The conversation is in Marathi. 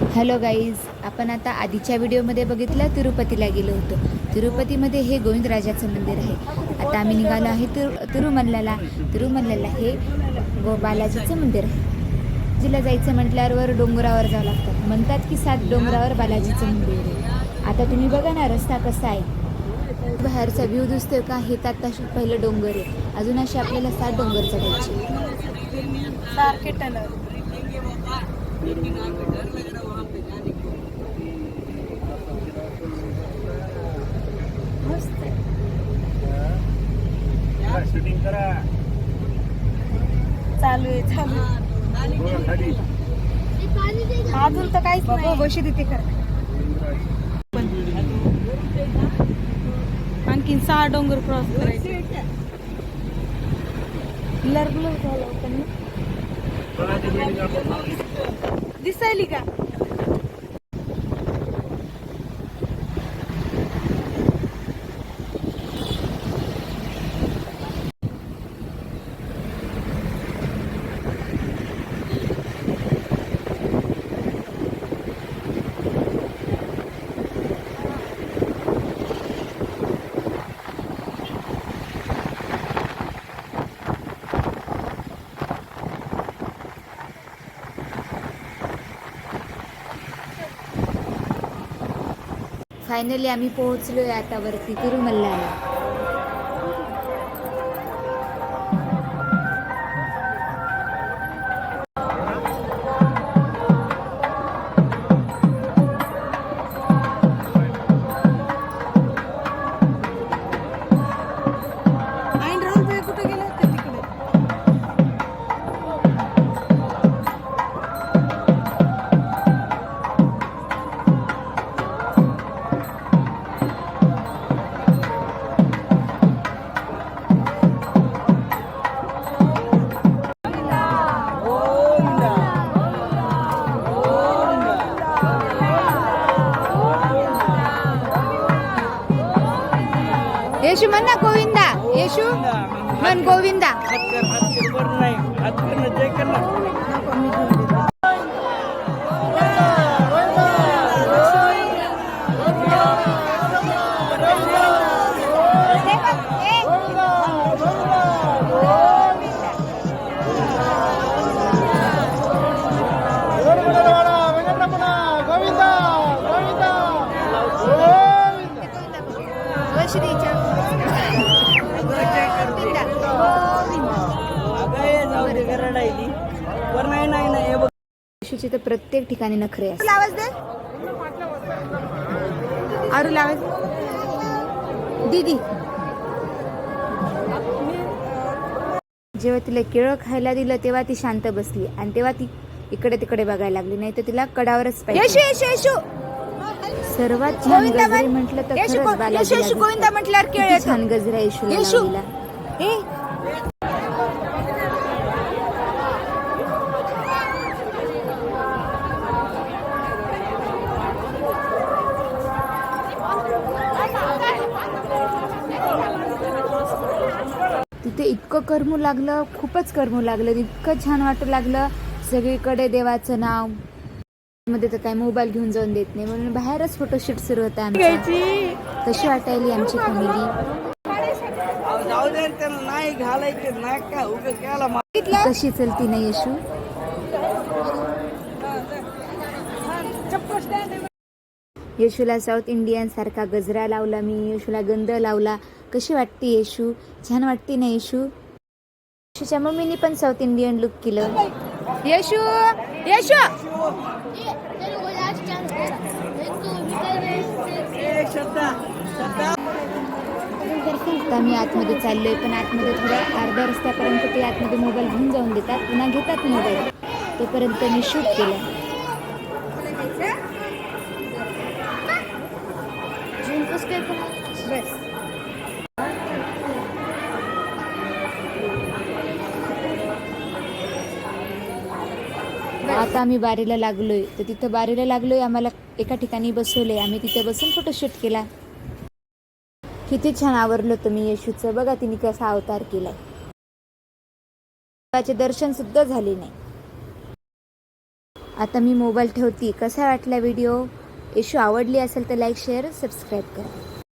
हॅलो गाईज आपण आता आधीच्या व्हिडिओमध्ये बघितलं तिरुपतीला गेलो होतो. तिरुपतीमध्ये हे गोविंदराजाचं मंदिर आहे. आता आम्ही निघालो आहे तिरु तिरुमल्लाला. तिरुमल्ल्याला हे गो बालाजीचं मंदिर आहे. जिला जायचं म्हटल्यावर वर डोंगरावर जावं लागतं. म्हणतात की सात डोंगरावर बालाजीचं मंदिर आहे. आता तुम्ही बघा ना रस्ता कसा आहे. बाहेरचा व्ह्यू दिसतोय का? हे तर आता पहिलं डोंगर आहे. अजून असे आपल्याला सात डोंगर चढायचे शूटिंग करा चालू आहे चालू आहे. खाली. अजून तर काहीच नाही बशी तिथे खरं आणखीन सहा डोंगर क्रॉस करायचे झालं होतं ना. कोणाची building आपण? दिसायली का फायनली आम्ही पोहोचलो आहे आतावरती तिरुमल्लाला. येशू म्हण ना गोविंदा येशू म्हण गोविंदा वर नाही नाही नाही हे बघ. तर प्रत्येक ठिकाणी नखरे असतात आवाज दे. आरू दीदी. जेव्हा तिला केळं खायला दिलं तेव्हा ती शांत बसली. आणि तेव्हा ती इकडे तिकडे बघायला लागली. नाही तर तिला कडावरच पाहिजे. सर्वात छान गोविंदा गजरे. म्हटलं तर खरंच. गोविंदा म्हटल्यावर केळ. छान गजरा येशू. तिथे इतकं करमू लागलं खूपच करमू लागलं इतकं छान वाटू लागलं. सगळीकडे देवाचं नाव. मध्ये तर काय मोबाईल घेऊन जाऊन देत नाही म्हणून बाहेरच फोटोशूट सुरू होता आमचा. कशी वाटायली आमची फॅमिली नाही नाही कशी चलती ना येशू? येशूला साऊथ इंडियनसारखा गजरा लावला मी येशूला गंध लावला. कशी वाटते येशू? छान वाटते ना येशू? येशूच्या मम्मीने पण साऊथ इंडियन लुक केलं. येशू! येशू! आता मी आतमध्ये चाललोय पण आतमध्ये थोड्या अर्ध्या रस्त्यापर्यंत ते आतमध्ये मोबाईल घेऊन जाऊन देतात. पुन्हा घेतात मोबाईल. तोपर्यंत मी शूट केलं. आता आम्ही बारीला लागलोय. तर तिथं बारीला लागलोय आम्हाला एका ठिकाणी बसवले आम्ही तिथे बसून फोटोशूट केला. किती छान आवरलं तुम्ही येशूचं. बघा तिने कसा अवतार केलाय. देवाचे दर्शन सुद्धा झाले नाही. आता मी मोबाईल ठेवते. कसा वाटला व्हिडिओ? इशू आवडली असेल तर लाईक शेअर सबस्क्राईब करा.